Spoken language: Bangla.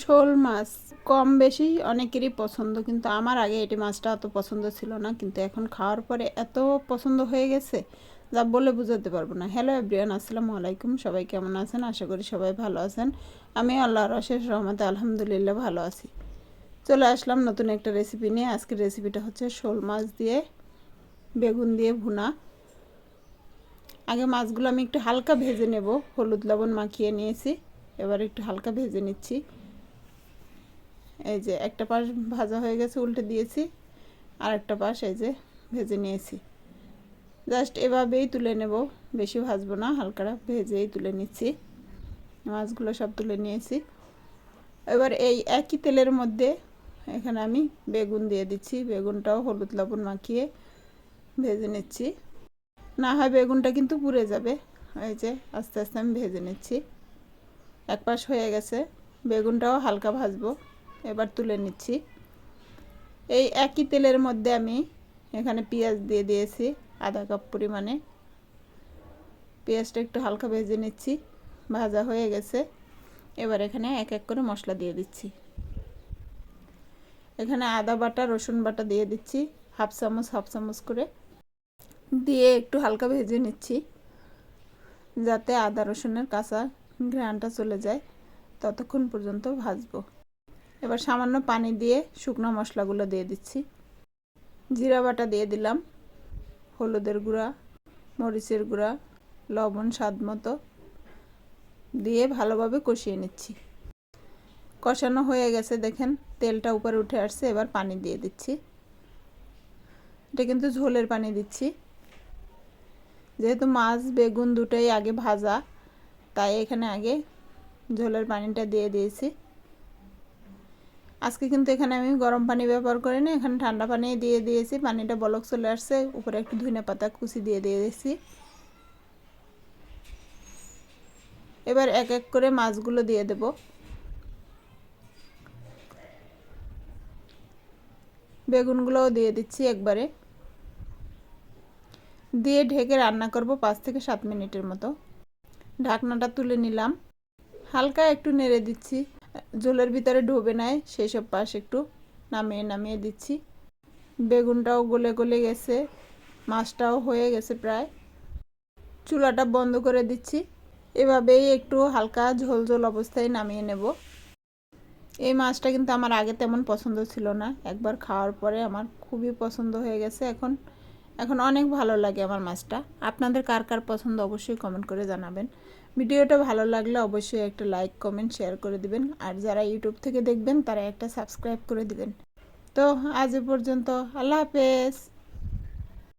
শোল মাছ, কম বেশি অনেকেরই পছন্দ, কিন্তু আমার আগে এটি মাছটা অত পছন্দ ছিল না, কিন্তু এখন খাওয়ার পরে এত পছন্দ হয়ে গেছে যা বলে বোঝাতে পারব না। হ্যালো এভরিয়ান আসসালামু আলাইকুম। সবাই কেমন আছেন? আশা করি সবাই ভালো আছেন। আমি আল্লাহর অশেষ রহমতে আলহামদুলিল্লাহ ভালো আছি। চলে আসলাম নতুন একটা রেসিপি নিয়ে। আজকের রেসিপিটা হচ্ছে শোল মাছ দিয়ে, বেগুন দিয়ে ভুনা। আগে মাছগুলো আমি একটু হালকা ভেজে নেব। হলুদ, লবণ মাখিয়ে নিয়েছি। এবার একটু হালকা ভেজে নিচ্ছি। এই যে একটা পাশ ভাজা হয়ে গেছে, উল্টে দিয়েছি। আর একটা পাশ এই যে ভেজে নিয়েছি। জাস্ট এভাবেই তুলে নেব, বেশি ভাজবো না, হালকা ভেজেই তুলে নিচ্ছি। মাছগুলো সব তুলে নিয়েছি। এবার এই একই তেলের মধ্যে এখানে আমি বেগুন দিয়ে দিচ্ছি। বেগুনটাও হলুদ লবণ মাখিয়ে ভেজে নিচ্ছি। না হয় বেগুনটা কিন্তু পুড়ে যাবে। এই যে আস্তে আস্তে আমি ভেজে নিচ্ছি। এক পাশ হয়ে গেছে। বেগুনটাও হালকা ভাজবো। এবার তুলে নিচ্ছি। এই একই তেলের মধ্যে আমি এখানে পেঁয়াজ দিয়ে দিয়েছি, আধা কাপ পরিমাণে। পেঁয়াজটা একটু হালকা ভেজে নিচ্ছি, ভাজা হয়ে গেছে। এবার এখানে এক এক করে মশলা দিয়ে দিচ্ছি। এখানে আদা বাটা, রসুন বাটা দিয়ে দিচ্ছি, হাফ চামচ হাফ চামচ করে। দিয়ে একটু হালকা ভেজে নিচ্ছি, যাতে আদা রসুনের কাঁচা ঘ্রাণটা চলে যায়। ততক্ষণ পর্যন্ত ভাজবো। এবার সামান্য পানি দিয়ে শুকনো মশলাগুলো দিয়ে দিচ্ছি। জিরা বাটা দিয়ে দিলাম, হলুদের গুঁড়া, মরিচের গুঁড়া, লবণ স্বাদ মতো দিয়ে ভালোভাবে কষিয়ে নিচ্ছি। কষানো হয়ে গেছে, দেখেন তেলটা উপরে উঠে আসছে, এবার পানি দিয়ে দিচ্ছি। এটা কিন্তু ঝোলের পানি দিচ্ছি। যেহেতু মাছ, বেগুন দুটোই আগে ভাজা, তাই এখানে আগে ঝোলের পানিটা দিয়ে দিয়েছি। আজকে কিন্তু এখানে আমি গরম পানি ব্যবহার করি না, এখানে ঠান্ডা পানি দিয়ে দিয়েছি, পানিটা বলক চলে আসছে, উপরে একটু ধনে পাতা কুচি দিয়ে দিয়েছি। এবার এক এক করে মাছগুলো দিয়ে দেব। বেগুনগুলোও দিয়ে দিচ্ছি একবারে। দিয়ে ঢেকে রান্না করব পাঁচ থেকে সাত মিনিটের মতো। ঢাকনাটা তুলে নিলাম। হালকা একটু নেড়ে দিচ্ছি। ঝোলের ভিতরে ডুবে নেয় সেই সব পাশ একটু নামিয়ে নামিয়ে দিচ্ছি। বেগুনটাও গলে গলে গেছে, মাছটাও হয়ে গেছে প্রায়। চুলাটা বন্ধ করে দিচ্ছি, এভাবেই একটু হালকা ঝোল ঝোল অবস্থায় নামিয়ে নেব। এই মাছটা কিন্তু আমার আগে তেমন পছন্দ ছিল না, একবার খাওয়ার পরে আমার খুবই পছন্দ হয়ে গেছে। এখন এখন অনেক ভালো লাগে আমার মাছটা। আপনাদের কার কার পছন্দ অবশ্যই কমেন্ট করে জানাবেন। ভিডিওটা ভালো লাগলে অবশ্যই একটা লাইক কমেন্ট শেয়ার করে দিবেন। আর যারা ইউটিউব থেকে দেখবেন, তারা একটা সাবস্ক্রাইব করে দিবেন। তো আজ পর্যন্ত, আল্লাহ হাফেজ।